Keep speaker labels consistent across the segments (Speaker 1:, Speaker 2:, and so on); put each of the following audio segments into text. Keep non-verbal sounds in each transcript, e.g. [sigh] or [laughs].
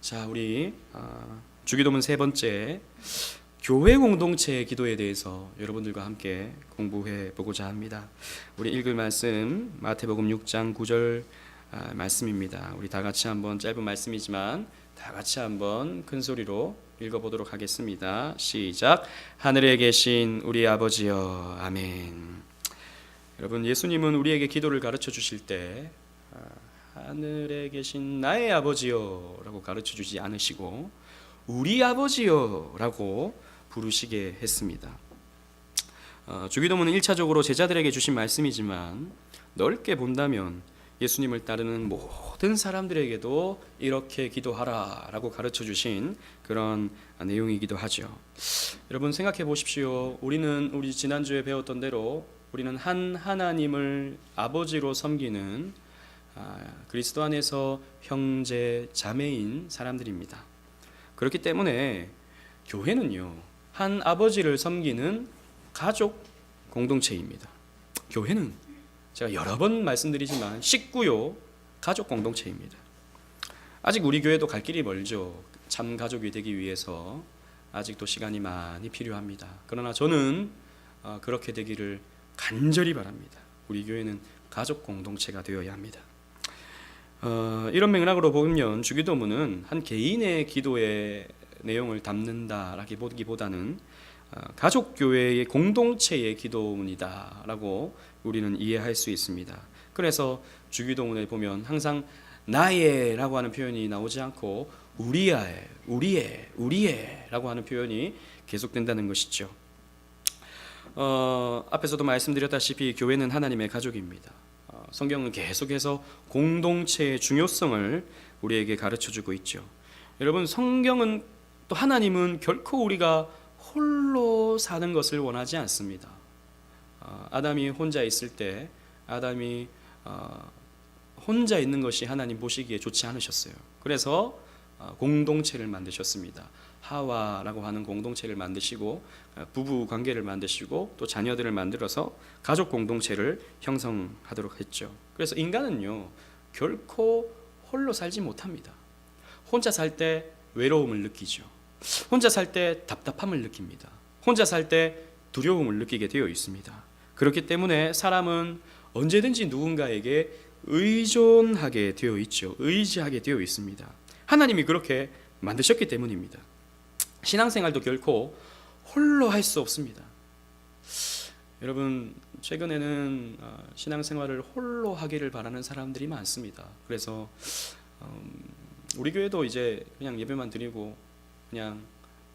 Speaker 1: 자, 우리 아, 주기도문 세 번째 교회 공동체의 기도에 대해서 여러분들과 함께 공부해 보고자 합니다. 우리 읽을 말씀 마태복음 6장 9절 아, 말씀입니다. 우리 다 같이 한번 짧은 말씀이지만 다 같이 한번 큰 소리로 읽어 보도록 하겠습니다. 시작. 하늘에 계신 우리 아버지여. 아멘. 여러분 예수님은 우리에게 기도를 가르쳐 주실 때 아, 하늘에 계신 나의 아버지여라고 가르쳐 주지 않으시고 우리 아버지여라고 부르시게 했습니다. 어, 주기도문은 1차적으로 제자들에게 주신 말씀이지만 넓게 본다면 예수님을 따르는 모든 사람들에게도 이렇게 기도하라 라고 가르쳐 주신 그런 내용이기도 하죠. 여러분 생각해 보십시오. 우리는 우리 지난주에 배웠던 대로 우리는 한 하나님을 아버지로 섬기는 아, 그리스도 안에서 형제 자매인 사람들입니다. 그렇기 때문에 교회는요 한 아버지를 섬기는 가족 공동체입니다. 교회는 제가 여러 번 말씀드리지만 식구요 가족 공동체입니다. 아직 우리 교회도 갈 길이 멀죠. 참 가족이 되기 위해서 아직도 시간이 많이 필요합니다. 그러나 저는 어, 그렇게 되기를 간절히 바랍니다. 우리 교회는 가족 공동체가 되어야 합니다. 어, 이런 맥락으로 보면 주기도문은 한 개인의 기도의 내용을 담는다라기보다는 어, 가족 교회의 공동체의 기도문이다라고 우리는 이해할 수 있습니다. 그래서 주기도문에 보면 항상 나의라고 하는 표현이 나오지 않고 우리의, 우리의, 우리의라고 하는 표현이 계속된다는 것이죠. 어, 앞에서도 말씀드렸다시피 교회는 하나님의 가족입니다. 어, 성경은 계속해서 공동체의 중요성을 우리에게 가르쳐 주고 있죠. 여러분 성경은 또 하나님은 결코 우리가 홀로 사는 것을 원하지 않습니다. 어, 아담이 혼자 있을 때 아담이 어, 혼자 있는 것이 하나님 보시기에 좋지 않으셨어요. 그래서 어, 공동체를 만드셨습니다. 하와라고 하는 공동체를 만드시고 어, 부부 관계를 만드시고 또 자녀들을 만들어서 가족 공동체를 형성하도록 했죠. 그래서 인간은요 결코 홀로 살지 못합니다. 혼자 살 때 외로움을 느끼죠. 혼자 살 때 답답함을 느낍니다. 혼자 살 때 두려움을 느끼게 되어 있습니다. 그렇기 때문에 사람은 언제든지 누군가에게 의존하게 되어 있죠. 의지하게 되어 있습니다. 하나님이 그렇게 만드셨기 때문입니다. 신앙생활도 결코 홀로 할 수 없습니다. 여러분 최근에는 어, 신앙생활을 홀로 하기를 바라는 사람들이 많습니다. 그래서 음, 우리 교회도 이제 그냥 예배만 드리고 그냥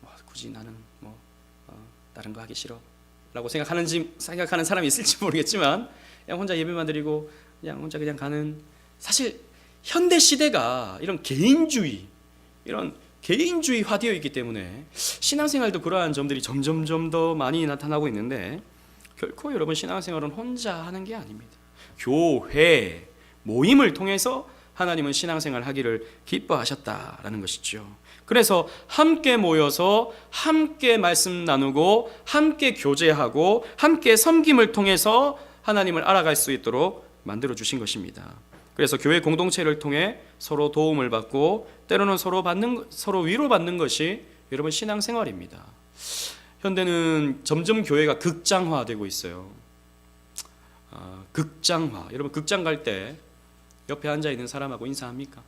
Speaker 1: 뭐 굳이 나는 뭐 어, 다른 거 하기 싫어라고 생각하는지 생각하는 사람이 있을지 모르겠지만 그냥 혼자 예배만 드리고 그냥 혼자 그냥 가는 사실 현대 시대가 이런 개인주의 이런 개인주의화되어 있기 때문에 신앙생활도 그러한 점들이 점점점 더 많이 나타나고 있는데 결코 여러분 신앙생활은 혼자 하는 게 아닙니다. 교회 모임을 통해서 하나님은 신앙생활 하기를 기뻐하셨다라는 것이죠. 그래서 함께 모여서 함께 말씀 나누고 함께 교제하고 함께 섬김을 통해서 하나님을 알아갈 수 있도록 만들어 주신 것입니다. 그래서 교회 공동체를 통해 서로 도움을 받고 때로는 서로 받는 서로 위로 받는 것이 여러분 신앙생활입니다. 현대는 점점 교회가 극장화되고 있어요. 아, 극장화. 여러분 극장 갈 때 옆에 앉아 있는 사람하고 인사합니까?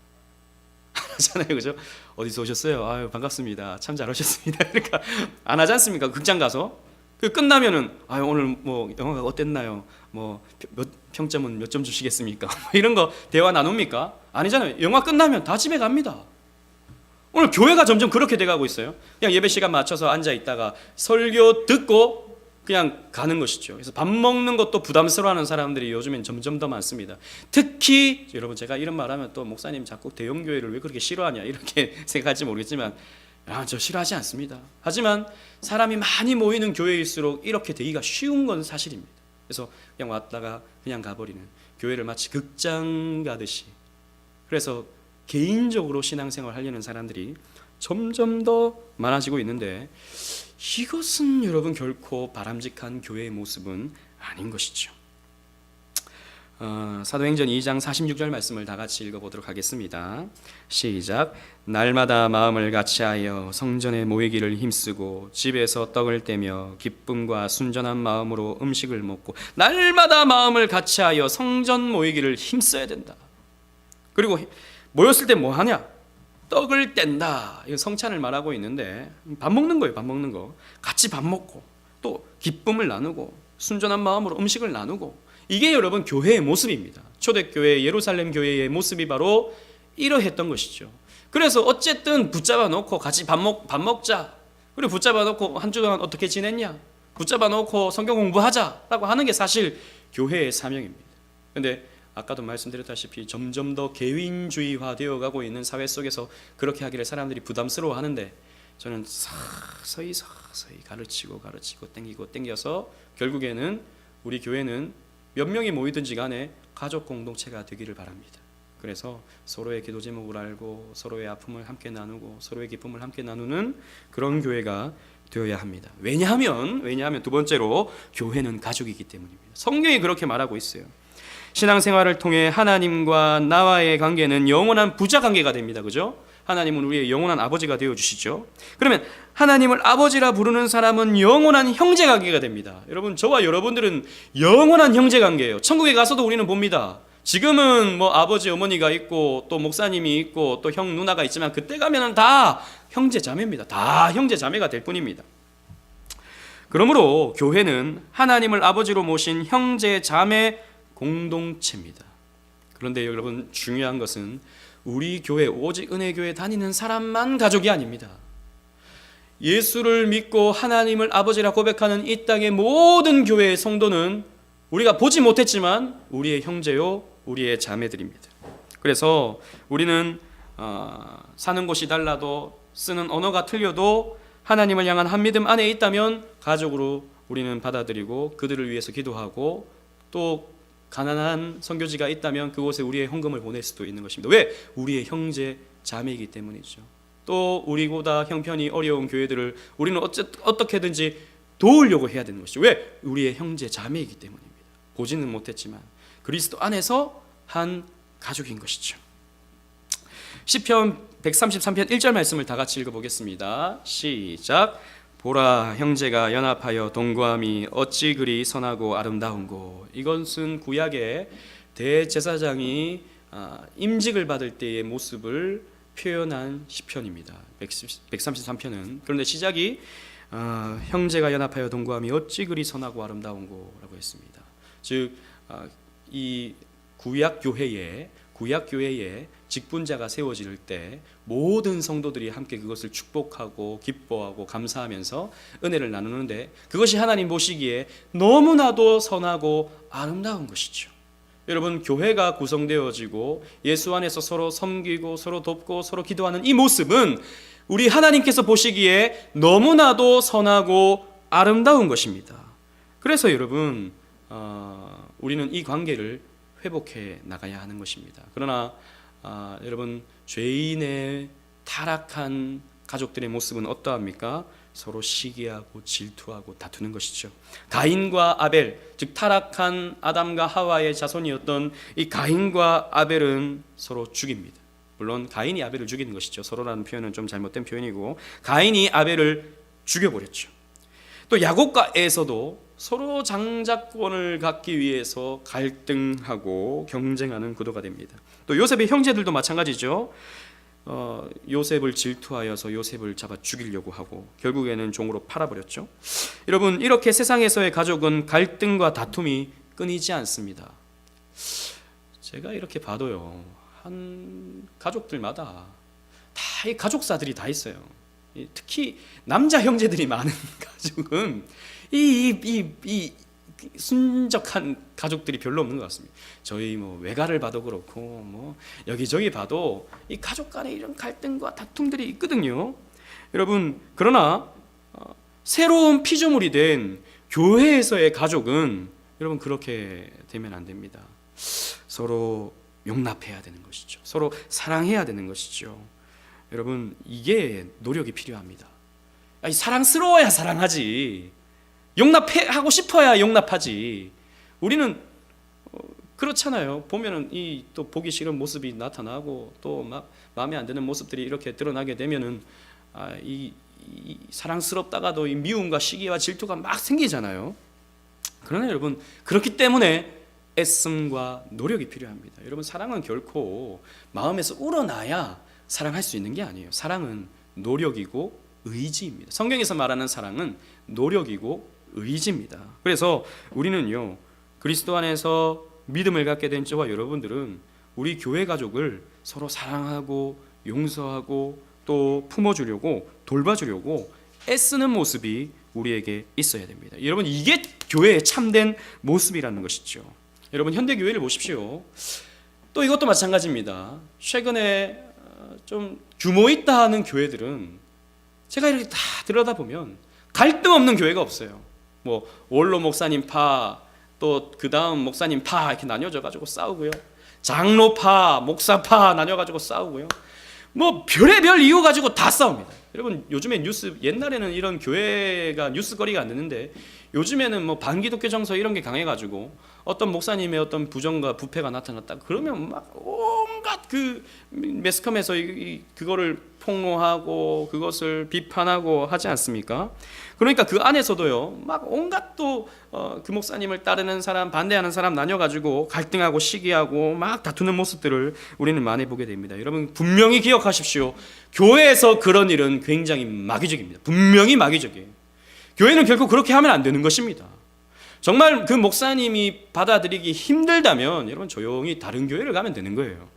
Speaker 1: [laughs] 하잖아요, 그죠? 어디서 오셨어요? 아유 반갑습니다. 참 잘 오셨습니다. [laughs] 그러니까 안 하지 않습니까? 극장 가서 그 끝나면은 아 오늘 뭐 영화가 어땠나요? 뭐 몇 평점은 몇 점 주시겠습니까? [laughs] 뭐 이런 거 대화 나눕니까? 아니잖아요. 영화 끝나면 다 집에 갑니다. 오늘 교회가 점점 그렇게 돼가고 있어요. 그냥 예배 시간 맞춰서 앉아 있다가 설교 듣고 그냥 가는 것이죠. 그래서 밥 먹는 것도 부담스러워하는 사람들이 요즘엔 점점 더 많습니다. 특히 여러분 제가 이런 말하면 또 목사님 자꾸 대형 교회를 왜 그렇게 싫어하냐 이렇게 [laughs] 생각할지 모르겠지만 아, 저 싫어하지 않습니다. 하지만 사람이 많이 모이는 교회일수록 이렇게 되기가 쉬운 건 사실입니다. 그래서 그냥 왔다가 그냥 가버리는 교회를 마치 극장 가듯이 그래서 개인적으로 신앙생활 하려는 사람들이 점점 더 많아지고 있는데 이것은 여러분 결코 바람직한 교회의 모습은 아닌 것이죠. 어, 사도행전 2장 46절 말씀을 다 같이 읽어보도록 하겠습니다. 시작. 날마다 마음을 같이하여 성전에 모이기를 힘쓰고 집에서 떡을 떼며 기쁨과 순전한 마음으로 음식을 먹고 날마다 마음을 같이하여 성전 모이기를 힘써야 된다. 그리고 모였을 때 뭐 하냐? 떡을 뗀다. 이거 성찬을 말하고 있는데 밥 먹는 거예요. 밥 먹는 거. 같이 밥 먹고 또 기쁨을 나누고 순전한 마음으로 음식을 나누고 이게 여러분 교회의 모습입니다. 초대교회 예루살렘 교회의 모습이 바로 이러했던 것이죠. 그래서 어쨌든 붙잡아 놓고 같이 밥, 먹, 밥 먹자. 그리고 붙잡아 놓고 한 주 동안 어떻게 지냈냐? 붙잡아 놓고 성경 공부하자라고 하는 게 사실 교회의 사명입니다. 근데 아까도 말씀드렸다시피 점점 더 개인주의화 되어 가고 있는 사회 속에서 그렇게 하기를 사람들이 부담스러워 하는데 저는 서서히 서서히 가르치고 가르치고 땡기고 땡겨서 결국에는 우리 교회는 몇 명이 모이든지 간에 가족 공동체가 되기를 바랍니다. 그래서 서로의 기도 제목을 알고 서로의 아픔을 함께 나누고 서로의 기쁨을 함께 나누는 그런 교회가 되어야 합니다. 왜냐하면 왜냐하면 두 번째로 교회는 가족이기 때문입니다. 성경이 그렇게 말하고 있어요. 신앙생활을 통해 하나님과 나와의 관계는 영원한 부자 관계가 됩니다. 그죠? 하나님은 우리의 영원한 아버지가 되어 주시죠. 그러면 하나님을 아버지라 부르는 사람은 영원한 형제 관계가 됩니다. 여러분 저와 여러분들은 영원한 형제 관계예요. 천국에 가서도 우리는 봅니다. 지금은 뭐 아버지 어머니가 있고 또 목사님이 있고 또 형 누나가 있지만 그때 가면은 다 형제 자매입니다. 다 형제 자매가 될 뿐입니다. 그러므로 교회는 하나님을 아버지로 모신 형제 자매 공동체입니다. 그런데 여러분 중요한 것은 우리 교회 오직 은혜 교회 다니는 사람만 가족이 아닙니다. 예수를 믿고 하나님을 아버지라 고백하는 이 땅의 모든 교회의 성도는 우리가 보지 못했지만 우리의 형제요, 우리의 자매들입니다. 그래서 우리는 어, 사는 곳이 달라도 쓰는 언어가 틀려도 하나님을 향한 한 믿음 안에 있다면 가족으로 우리는 받아들이고 그들을 위해서 기도하고 또 가난한 선교지가 있다면 그곳에 우리의 헌금을 보낼 수도 있는 것입니다. 왜? 우리의 형제 자매이기 때문이죠. 또 우리보다 형편이 어려운 교회들을 우리는 어째, 어떻게든지 도우려고 해야 되는 것이죠. 왜? 우리의 형제 자매이기 때문입니다. 보지는 못했지만 그리스도 안에서 한 가족인 것이죠. 시편 133편 1절 말씀을 다 같이 읽어 보겠습니다. 시작. 보라 형제가 연합하여 동거함이 어찌 그리 선하고 아름다운고 이것은 구약의 대제사장이 아, 임직을 받을 때의 모습을 표현한 시편입니다. 133편은 그런데 시작이 아, 형제가 연합하여 동거함이 어찌 그리 선하고 아름다운고라고 했습니다. 즉이 아, 구약 교회에 구약 교회에 직분자가 세워질 때 모든 성도들이 함께 그것을 축복하고 기뻐하고 감사하면서 은혜를 나누는데 그것이 하나님 보시기에 너무나도 선하고 아름다운 것이죠. 여러분 교회가 구성되어지고 예수 안에서 서로 섬기고 서로 돕고 서로 기도하는 이 모습은 우리 하나님께서 보시기에 너무나도 선하고 아름다운 것입니다. 그래서 여러분 어, 우리는 이 관계를 회복해 나가야 하는 것입니다. 그러나 아, 여러분 죄인의 타락한 가족들의 모습은 어떠합니까? 서로 시기하고 질투하고 다투는 것이죠. 가인과 아벨, 즉 타락한 아담과 하와의 자손이었던 이 가인과 아벨은 서로 죽입니다. 물론 가인이 아벨을 죽이는 것이죠. 서로라는 표현은 좀 잘못된 표현이고 가인이 아벨을 죽여버렸죠. 또 야곱과 에서도 서로 장자권을 갖기 위해서 갈등하고 경쟁하는 구도가 됩니다. 또 요셉의 형제들도 마찬가지죠. 어, 요셉을 질투하여서 요셉을 잡아 죽이려고 하고 결국에는 종으로 팔아버렸죠. 여러분 이렇게 세상에서의 가족은 갈등과 다툼이 끊이지 않습니다. 제가 이렇게 봐도요 한 가족들마다 다 이 가족사들이 다 있어요. 특히 남자 형제들이 많은 [laughs] 가족은 이, 이, 이, 순적한 가족들이 별로 없는 것 같습니다. 저희 뭐 외가를 봐도 그렇고 뭐 여기저기 봐도 이 가족 간에 이런 갈등과 다툼들이 있거든요. 여러분 그러나 어, 새로운 피조물이 된 교회에서의 가족은 여러분 그렇게 되면 안 됩니다. 서로 용납해야 되는 것이죠. 서로 사랑해야 되는 것이죠. 여러분 이게 노력이 필요합니다. 아니, 사랑스러워야 사랑하지. 용납하고 싶어야 용납하지. 우리는 어, 그렇잖아요. 보면은 이 또 보기 싫은 모습이 나타나고 또 막 마음에 안 드는 모습들이 이렇게 드러나게 되면은 아, 이, 이 사랑스럽다가도 이 미움과 시기와 질투가 막 생기잖아요. 그러나 여러분 그렇기 때문에 애씀과 노력이 필요합니다. 여러분 사랑은 결코 마음에서 우러나야 사랑할 수 있는 게 아니에요. 사랑은 노력이고 의지입니다. 성경에서 말하는 사랑은 노력이고 의지입니다. 그래서 우리는요 그리스도 안에서 믿음을 갖게 된 저와 여러분들은 우리 교회 가족을 서로 사랑하고 용서하고 또 품어주려고 돌봐주려고 애쓰는 모습이 우리에게 있어야 됩니다. 여러분 이게 교회의 참된 모습이라는 것이죠. 여러분 현대 교회를 보십시오. 또 이것도 마찬가지입니다. 최근에 어, 좀 규모 있다 하는 교회들은 제가 이렇게 다 들여다보면 갈등 없는 교회가 없어요. 뭐 원로 목사님 파, 또 그 다음 목사님 파 이렇게 나뉘어져 가지고 싸우고요. 장로파, 목사파 나뉘어 가지고 싸우고요. 뭐 별의별 이유 가지고 다 싸웁니다. 여러분 요즘에 뉴스 옛날에는 이런 교회가 뉴스거리가 안 됐는데 요즘에는 뭐 반기독교 정서 이런 게 강해가지고 어떤 목사님의 어떤 부정과 부패가 나타났다 그러면 막 온갖 그 매스컴에서 이, 이 그거를 폭로하고 그것을 비판하고 하지 않습니까? 그러니까 그 안에서도요 막 온갖 또그 목사님을 따르는 사람 반대하는 사람 나뉘어가지고 갈등하고 시기하고 막 다투는 모습들을 우리는 많이 보게 됩니다. 여러분 분명히 기억하십시오. 교회에서 그런 일은 굉장히 마귀적입니다. 분명히 마귀적이에요. 교회는 결코 그렇게 하면 안 되는 것입니다. 정말 그 목사님이 받아들이기 힘들다면 여러분 조용히 다른 교회를 가면 되는 거예요.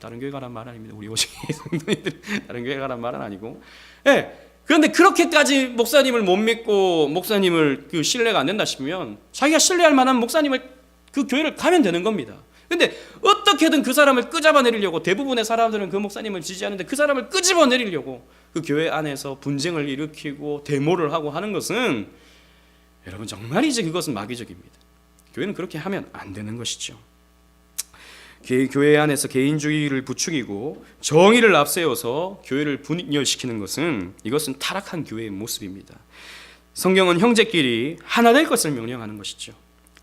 Speaker 1: 다른 교회 가란 말 아닙니다. 우리 오신 [laughs] 성도님들 다른 교회 가란 말은 아니고. 예. 그런데 그렇게까지 목사님을 못 믿고 목사님을 그 신뢰가 안 된다 싶으면 자기가 신뢰할 만한 목사님을 그 교회를 가면 되는 겁니다. 근데 어떻게든 그 사람을 끄집어 내리려고 대부분의 사람들은 그 목사님을 지지하는데 그 사람을 끄집어 내리려고 그 교회 안에서 분쟁을 일으키고 데모를 하고 하는 것은 여러분 정말이지 그것은 마귀적입니다. 교회는 그렇게 하면 안 되는 것이죠. 교회 안에서 개인주의를 부추기고 정의를 앞세워서 교회를 분열시키는 것은 이것은 타락한 교회의 모습입니다. 성경은 형제끼리 하나 될 것을 명령하는 것이죠.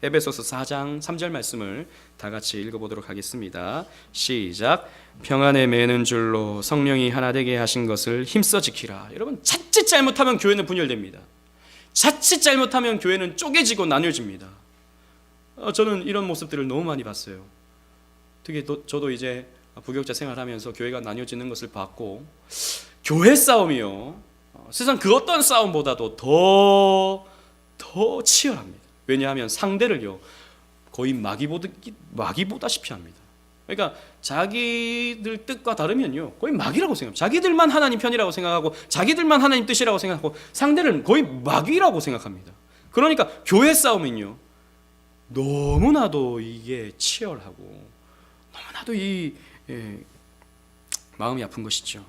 Speaker 1: 에베소서 4장 3절 말씀을 다 같이 읽어보도록 하겠습니다. 시작. 평안에 매는 줄로 성령이 하나 되게 하신 것을 힘써 지키라. 여러분 자칫 잘못하면 교회는 분열됩니다. 자칫 잘못하면 교회는 쪼개지고 나뉘어집니다. 어, 저는 이런 모습들을 너무 많이 봤어요. 특히 또, 저도 이제 부교육자 생활하면서 교회가 나뉘어지는 것을 봤고 교회 싸움이요. 어, 세상 그 어떤 싸움보다도 더, 더 치열합니다. 왜냐하면 상대를요 거의 마귀보다 마귀보다시피 합니다. 그러니까 자기들 뜻과 다르면요 거의 마귀라고 생각합니다. 자기들만 하나님 편이라고 생각하고 자기들만 하나님 뜻이라고 생각하고 상대를 거의 마귀라고 생각합니다. 그러니까 교회 싸움은요 너무나도 이게 치열하고 너무나도 이 예, 마음이 아픈 것이죠.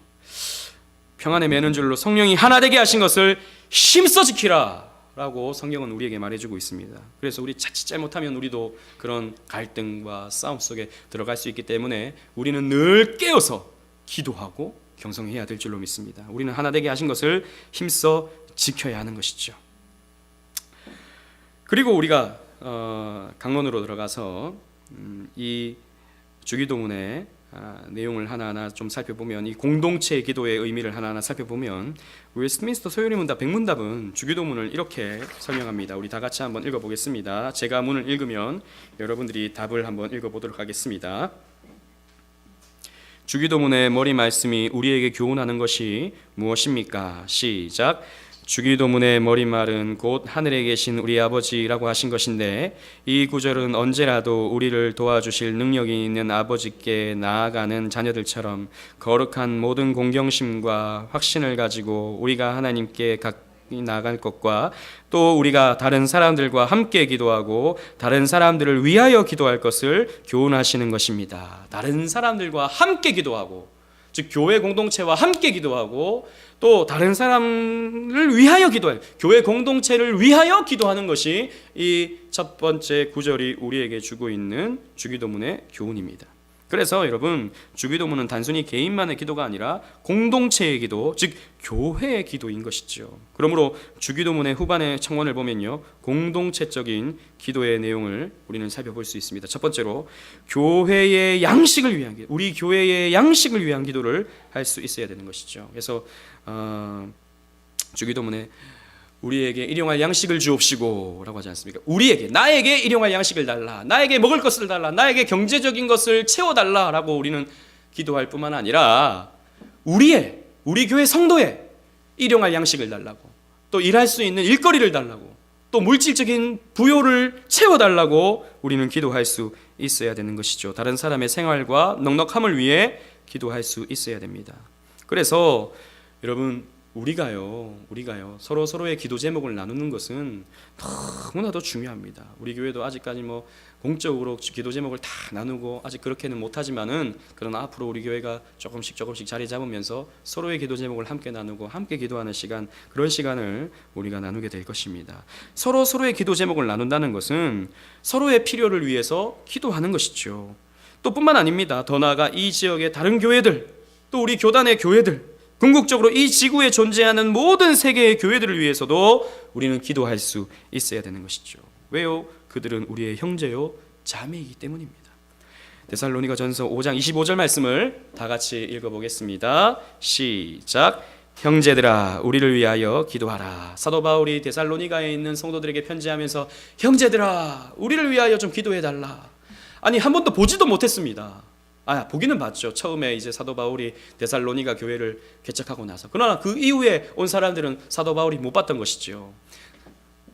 Speaker 1: 평안에 매는 줄로 성령이 하나 되게 하신 것을 힘써 지키라. 라고 성경은 우리에게 말해주고 있습니다. 그래서 우리 자칫 잘못하면 우리도 그런 갈등과 싸움 속에 들어갈 수 있기 때문에 우리는 늘 깨어서 기도하고 경성해야 될 줄로 믿습니다. 우리는 하나 되게 하신 것을 힘써 지켜야 하는 것이죠. 그리고 우리가 어, 강론으로 들어가서 음, 이 주기도문의 아, 내용을 하나하나 좀 살펴보면 이 공동체 기도의 의미를 하나하나 살펴보면 웨스트민스터 소요리 문답 백문답은 주기도문을 이렇게 설명합니다. 우리 다 같이 한번 읽어보겠습니다. 제가 문을 읽으면 여러분들이 답을 한번 읽어보도록 하겠습니다. 주기도문의 머리 말씀이 우리에게 교훈하는 것이 무엇입니까? 시작. 주기도문의 머리말은 곧 하늘에 계신 우리 아버지라고 하신 것인데 이 구절은 언제라도 우리를 도와주실 능력이 있는 아버지께 나아가는 자녀들처럼 거룩한 모든 공경심과 확신을 가지고 우리가 하나님께 각 나갈 것과 또 우리가 다른 사람들과 함께 기도하고 다른 사람들을 위하여 기도할 것을 교훈하시는 것입니다. 다른 사람들과 함께 기도하고 즉 교회 공동체와 함께 기도하고 또 다른 사람을 위하여 기도할 교회 공동체를 위하여 기도하는 것이 이 첫 번째 구절이 우리에게 주고 있는 주기도문의 교훈입니다. 그래서 여러분 주기도문은 단순히 개인만의 기도가 아니라 공동체의 기도, 즉 교회의 기도인 것이죠. 그러므로 주기도문의 후반의 청원을 보면요, 공동체적인 기도의 내용을 우리는 살펴볼 수 있습니다. 첫 번째로 교회의 양식을 위한 우리 교회의 양식을 위한 기도를 할 수 있어야 되는 것이죠. 그래서 어, 주기도문에 우리에게 일용할 양식을 주옵시고라고 하지 않습니까? 우리에게 나에게 일용할 양식을 달라. 나에게 먹을 것을 달라. 나에게 경제적인 것을 채워 달라라고 우리는 기도할 뿐만 아니라 우리의 우리 교회 성도의 일용할 양식을 달라고. 또 일할 수 있는 일거리를 달라고. 또 물질적인 부요를 채워 달라고 우리는 기도할 수 있어야 되는 것이죠. 다른 사람의 생활과 넉넉함을 위해 기도할 수 있어야 됩니다. 그래서 여러분 우리가요, 우리가요 서로 서로의 기도 제목을 나누는 것은 너무나도 중요합니다. 우리 교회도 아직까지 뭐 공적으로 기도 제목을 다 나누고 아직 그렇게는 못하지만은 그러나 앞으로 우리 교회가 조금씩 조금씩 자리 잡으면서 서로의 기도 제목을 함께 나누고 함께 기도하는 시간 그런 시간을 우리가 나누게 될 것입니다. 서로 서로의 기도 제목을 나눈다는 것은 서로의 필요를 위해서 기도하는 것이죠. 또 뿐만 아닙니다. 더 나아가 이 지역의 다른 교회들 또 우리 교단의 교회들 궁극적으로 이 지구에 존재하는 모든 세계의 교회들을 위해서도 우리는 기도할 수 있어야 되는 것이죠. 왜요? 그들은 우리의 형제요 자매이기 때문입니다. 데살로니가 전서 5장 25절 말씀을 다 같이 읽어보겠습니다. 시작. 형제들아 우리를 위하여 기도하라. 사도 바울이 데살로니가에 있는 성도들에게 편지하면서 형제들아 우리를 위하여 좀 기도해 달라. 아니 한 번도 보지도 못했습니다. 아 보기는 봤죠. 처음에 이제 사도 바울이 데살로니가 교회를 개척하고 나서 그러나 그 이후에 온 사람들은 사도 바울이 못 봤던 것이죠.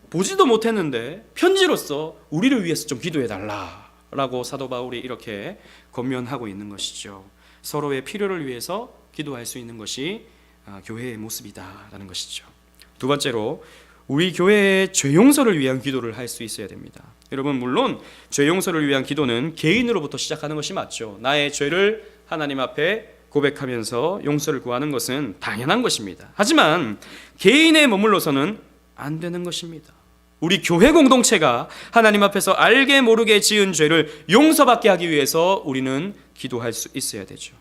Speaker 1: 보지도 못했는데 편지로서 우리를 위해서 좀 기도해 달라라고 사도 바울이 이렇게 권면하고 있는 것이죠. 서로의 필요를 위해서 기도할 수 있는 것이 아, 교회의 모습이다라는 것이죠. 두 번째로 우리 교회의 죄 용서를 위한 기도를 할 수 있어야 됩니다. 여러분 물론 죄 용서를 위한 기도는 개인으로부터 시작하는 것이 맞죠. 나의 죄를 하나님 앞에 고백하면서 용서를 구하는 것은 당연한 것입니다. 하지만 개인에 머물러서는 안 되는 것입니다. 우리 교회 공동체가 하나님 앞에서 알게 모르게 지은 죄를 용서받게 하기 위해서 우리는 기도할 수 있어야 되죠.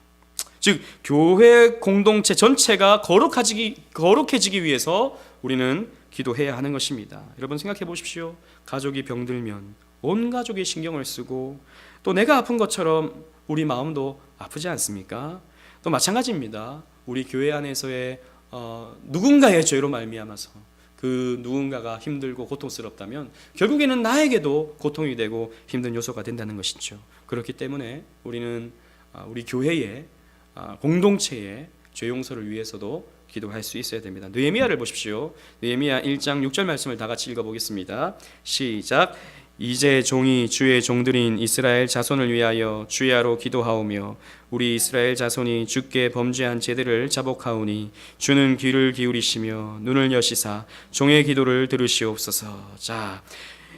Speaker 1: 즉 교회 공동체 전체가 거룩해지기 거룩해지기 위해서 우리는 기도해야 하는 것입니다. 여러분 생각해 보십시오. 가족이 병들면 온 가족이 신경을 쓰고 또 내가 아픈 것처럼 우리 마음도 아프지 않습니까? 또 마찬가지입니다. 우리 교회 안에서의 어, 누군가의 죄로 말미암아서 그 누군가가 힘들고 고통스럽다면 결국에는 나에게도 고통이 되고 힘든 요소가 된다는 것이죠. 그렇기 때문에 우리는 아, 우리 교회의 아, 공동체의 죄 용서를 위해서도 기도할 수 있어야 됩니다. 느헤미야를 보십시오. 느헤미야 1장 6절 말씀을 다 같이 읽어 보겠습니다. 시작. 이제 종이 주의 종들인 이스라엘 자손을 위하여 주야로 기도하오며 우리 이스라엘 자손이 주께 범죄한 제들을 자복하오니 주는 귀를 기울이시며 눈을 여시사 종의 기도를 들으시옵소서. 자,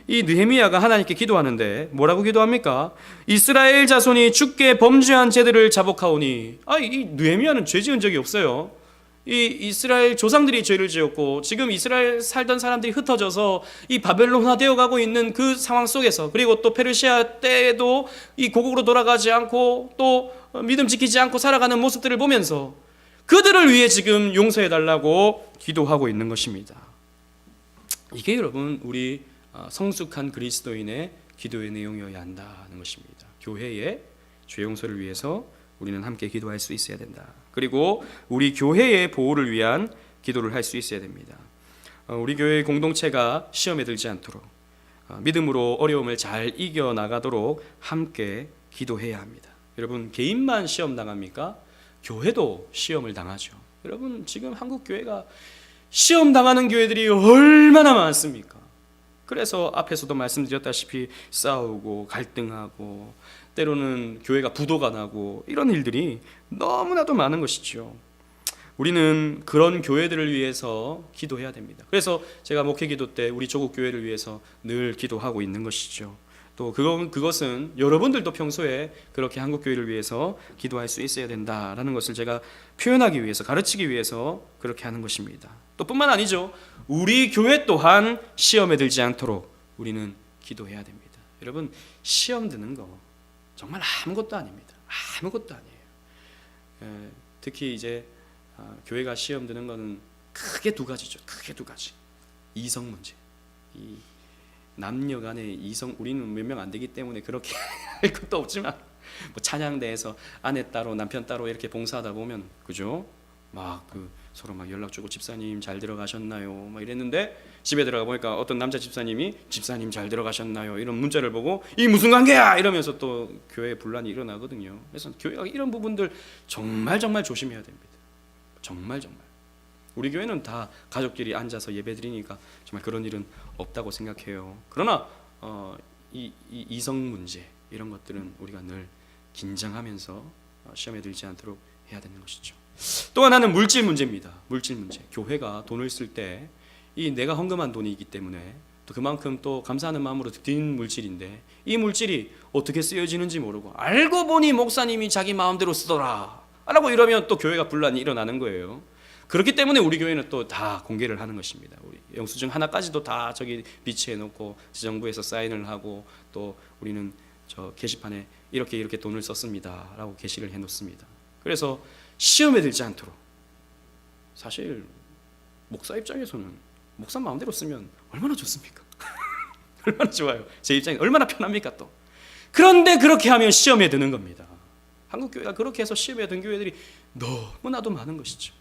Speaker 1: 이 느헤미야가 하나님께 기도하는데 뭐라고 기도합니까? 이스라엘 자손이 주께 범죄한 제들을 자복하오니 아, 이 느헤미야는 죄 지은 적이 없어요. 이 이스라엘 조상들이 죄를 지었고 지금 이스라엘 살던 사람들이 흩어져서 이 바벨론화 되어 가고 있는 그 상황 속에서 그리고 또 페르시아 때에도 이 고국으로 돌아가지 않고 또 믿음 지키지 않고 살아가는 모습들을 보면서 그들을 위해 지금 용서해 달라고 기도하고 있는 것입니다. 이게 여러분 우리 어, 성숙한 그리스도인의 기도의 내용이어야 한다는 것입니다. 교회의 죄 용서를 위해서 우리는 함께 기도할 수 있어야 된다. 그리고 우리 교회의 보호를 위한 기도를 할 수 있어야 됩니다. 어, 우리 교회 공동체가 시험에 들지 않도록 어, 믿음으로 어려움을 잘 이겨 나가도록 함께 기도해야 합니다. 여러분 개인만 시험 당합니까? 교회도 시험을 당하죠. 여러분 지금 한국 교회가 시험 당하는 교회들이 얼마나 많습니까? 그래서 앞에서도 말씀드렸다시피 싸우고 갈등하고 때로는 교회가 부도가 나고 이런 일들이 너무나도 많은 것이죠. 우리는 그런 교회들을 위해서 기도해야 됩니다. 그래서 제가 목회 기도 때 우리 조국 교회를 위해서 늘 기도하고 있는 것이죠. 또 그건 그것은 여러분들도 평소에 그렇게 한국 교회를 위해서 기도할 수 있어야 된다라는 것을 제가 표현하기 위해서 가르치기 위해서 그렇게 하는 것입니다. 또 뿐만 아니죠. 우리 교회 또한 시험에 들지 않도록 우리는 기도해야 됩니다. 여러분 시험 드는 거 정말 아무것도 아닙니다. 아무것도 아니에요. 에, 특히 이제 아, 교회가 시험 드는 거는 크게 두 가지죠. 크게 두 가지. 이성 문제. 이 남녀 간의 이성 우리는 몇 명 안 되기 때문에 그렇게 [laughs] 할 것도 없지만 뭐 찬양대에서 아내 따로 남편 따로 이렇게 봉사하다 보면 그죠? 막그 서로 막 연락 주고 집사님 잘 들어가셨나요? 막 이랬는데 집에 들어가 보니까 어떤 남자 집사님이 집사님 잘 들어가셨나요? 이런 문자를 보고 이 무슨 관계야? 이러면서 또 교회 분란이 일어나거든요. 그래서 교회가 이런 부분들 정말 정말 조심해야 됩니다. 정말 정말. 우리 교회는 다 가족끼리 앉아서 예배드리니까 정말 그런 일은 없다고 생각해요. 그러나 어, 이, 이 이성 문제 이런 것들은 우리가 늘 긴장하면서 어, 시험에 들지 않도록 해야 되는 것이죠. 또 하나는 물질 문제입니다. 물질 문제. 교회가 돈을 쓸 때 이 내가 헌금한 돈이기 때문에 또 그만큼 또 감사하는 마음으로 드린 물질인데 이 물질이 어떻게 쓰여지는지 모르고 알고 보니 목사님이 자기 마음대로 쓰더라. 라고 이러면 또 교회가 분란이 일어나는 거예요. 그렇기 때문에 우리 교회는 또 다 공개를 하는 것입니다. 우리 영수증 하나까지도 다 저기 비치해 놓고 지정부에서 사인을 하고 또 우리는 저 게시판에 이렇게 이렇게 돈을 썼습니다라고 게시를 해 놓습니다. 그래서 시험에 들지 않도록 사실 목사 입장에서는 목사 마음대로 쓰면 얼마나 좋습니까? [laughs] 얼마나 좋아요. 제 입장에 얼마나 편합니까 또. 그런데 그렇게 하면 시험에 드는 겁니다. 한국 교회가 그렇게 해서 시험에 든 교회들이 너무나도 많은 것이죠.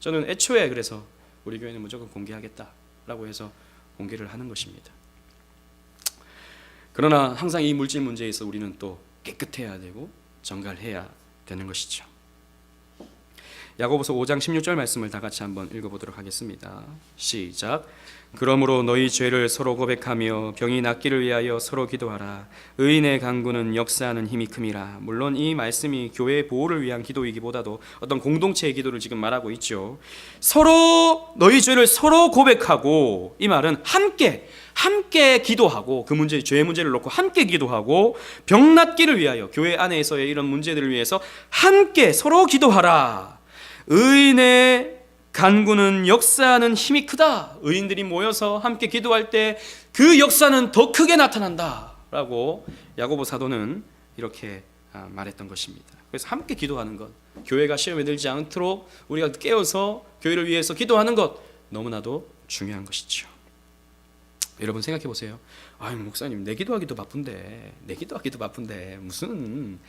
Speaker 1: 저는 애초에 그래서 우리 교회는 무조건 공개하겠다라고 해서 공개를 하는 것입니다. 그러나 항상 이 물질 문제에서 우리는 또 깨끗해야 되고 정갈해야 되는 것이죠. 야고보서 5장 16절 말씀을 다 같이 한번 읽어보도록 하겠습니다. 시작. 그러므로 너희 죄를 서로 고백하며 병이 낫기를 위하여 서로 기도하라. 의인의 강구는 역사하는 힘이 큼이라. 물론 이 말씀이 교회의 보호를 위한 기도이기보다도 어떤 공동체의 기도를 지금 말하고 있죠. 서로 너희 죄를 서로 고백하고 이 말은 함께 함께 기도하고 그 문제 죄의 문제를 놓고 함께 기도하고 병 낫기를 위하여 교회 안에서의 이런 문제들을 위해서 함께 서로 기도하라. 의인의 간구는 역사하는 힘이 크다. 의인들이 모여서 함께 기도할 때 그 역사는 더 크게 나타난다라고 야고보 사도는 이렇게 아, 말했던 것입니다. 그래서 함께 기도하는 것, 교회가 시험에 들지 않도록 우리가 깨어서 교회를 위해서 기도하는 것 너무나도 중요한 것이죠. 여러분 생각해 보세요. 아유 목사님 내 기도하기도 바쁜데 내 기도하기도 바쁜데 무슨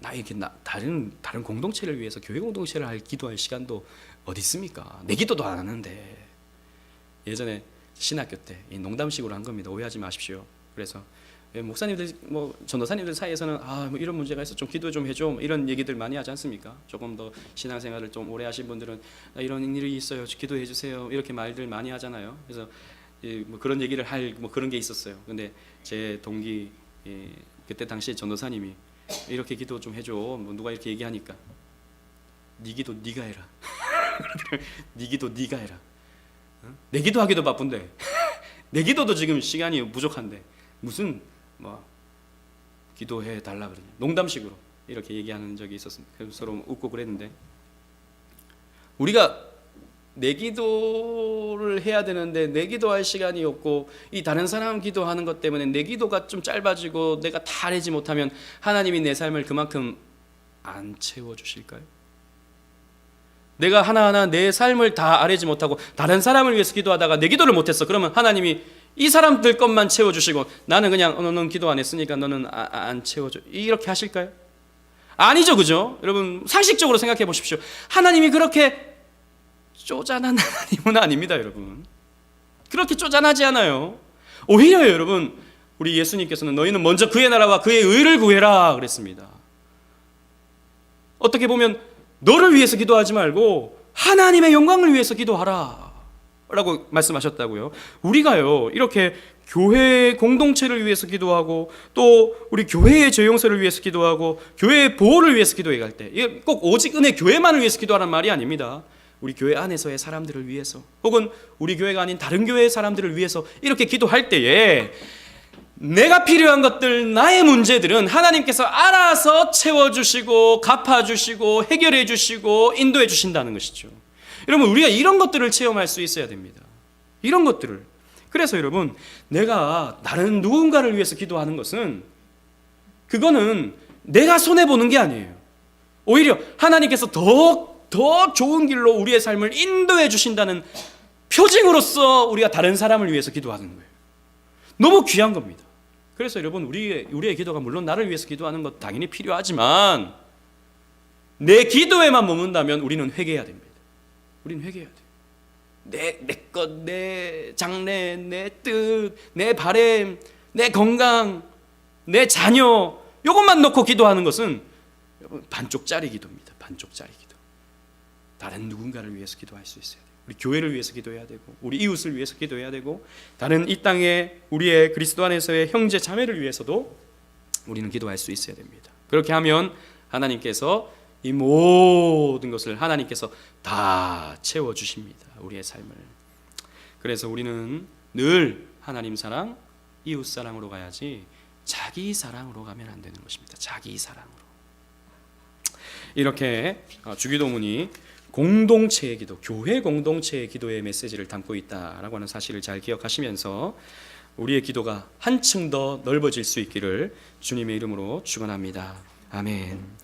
Speaker 1: 나 이렇게 나, 다른 다른 공동체를 위해서 교회 공동체를 할 기도할 시간도 어디 있습니까? 내 기도도 안 하는데 예전에 신학교 때이 농담식으로 한 겁니다. 오해하지 마십시오. 그래서 예, 목사님들 뭐 전도사님들 사이에서는 아 뭐 이런 문제가 있어 좀 기도 좀 해줘 뭐 이런 얘기들 많이 하지 않습니까? 조금 더 신앙생활을 좀 오래 하신 분들은 아, 이런 일이 있어요 기도해 주세요 이렇게 말들 많이 하잖아요. 그래서 예, 뭐 그런 얘기를 할 뭐 그런 게 있었어요. 근데 제 동기 예, 그때 당시에 전도사님이 이렇게 기도 좀 해줘. 뭐 누가 이렇게 얘기하니까 네 기도 네가 해라. 네 기도 네가 해라. 어? 내 기도하기도 바쁜데 [laughs] 내 기도도 지금 시간이 부족한데 무슨 뭐 기도해 달라 그러냐. 농담식으로 이렇게 얘기하는 적이 있었습니다. 서로 웃고 그랬는데 우리가 내 기도를 해야 되는데 내 기도할 시간이 없고 이 다른 사람 기도하는 것 때문에 내 기도가 좀 짧아지고 내가 다 하지 못하면 하나님이 내 삶을 그만큼 안 채워 주실까요? 내가 하나하나 내 삶을 다 아뢰지 못하고 다른 사람을 위해서 기도하다가 내 기도를 못했어. 그러면 하나님이 이 사람들 것만 채워주시고 나는 그냥 어, 너는 기도 안 했으니까 너는 아, 안 채워줘. 이렇게 하실까요? 아니죠, 그죠? 여러분 상식적으로 생각해 보십시오. 하나님이 그렇게 쪼잔한 [laughs] 하나님은 아닙니다, 여러분. 그렇게 쪼잔하지 않아요. 오히려 여러분, 우리 예수님께서는 너희는 먼저 그의 나라와 그의 의를 구해라 그랬습니다. 어떻게 보면 너를 위해서 기도하지 말고 하나님의 영광을 위해서 기도하라. 라고 말씀하셨다고요. 우리가요, 이렇게 교회 공동체를 위해서 기도하고 또 우리 교회의 죄용서를 위해서 기도하고 교회의 보호를 위해서 기도해 갈 때, 꼭 오직 은혜 교회만을 위해서 기도하라는 말이 아닙니다. 우리 교회 안에서의 사람들을 위해서 혹은 우리 교회가 아닌 다른 교회의 사람들을 위해서 이렇게 기도할 때에 내가 필요한 것들, 나의 문제들은 하나님께서 알아서 채워주시고, 갚아주시고, 해결해주시고, 인도해주신다는 것이죠. 여러분, 우리가 이런 것들을 체험할 수 있어야 됩니다. 이런 것들을. 그래서 여러분, 내가 다른 누군가를 위해서 기도하는 것은, 그거는 내가 손해 보는 게 아니에요. 오히려 하나님께서 더 더 좋은 길로 우리의 삶을 인도해 주신다는 표징으로서 우리가 다른 사람을 위해서 기도하는 거예요. 너무 귀한 겁니다. 그래서 여러분 우리의 우리의 기도가 물론 나를 위해서 기도하는 것 당연히 필요하지만 내 기도에만 머문다면 우리는 회개해야 됩니다. 우리는 회개해야 돼요. 내내 것, 내 장래, 내 뜻, 내 바램, 내 건강, 내 자녀 이것만 놓고 기도하는 것은 여러분 반쪽짜리 기도입니다. 반쪽짜리 기도. 다른 누군가를 위해서 기도할 수 있어야 돼요. 우리 교회를 위해서 기도해야 되고 우리 이웃을 위해서 기도해야 되고 다른 이 땅에 우리의 그리스도 안에서의 형제 자매를 위해서도 우리는 기도할 수 있어야 됩니다. 그렇게 하면 하나님께서 이 모든 것을 하나님께서 다 채워 주십니다. 우리의 삶을. 그래서 우리는 늘 하나님 사랑, 이웃 사랑으로 가야지 자기 사랑으로 가면 안 되는 것입니다. 자기 사랑으로. 이렇게 어, 주기도문이 공동체의 기도, 교회 공동체의 기도의 메시지를 담고 있다라고 하는 사실을 잘 기억하시면서 우리의 기도가 한층 더 넓어질 수 있기를 주님의 이름으로 축원합니다. 아멘.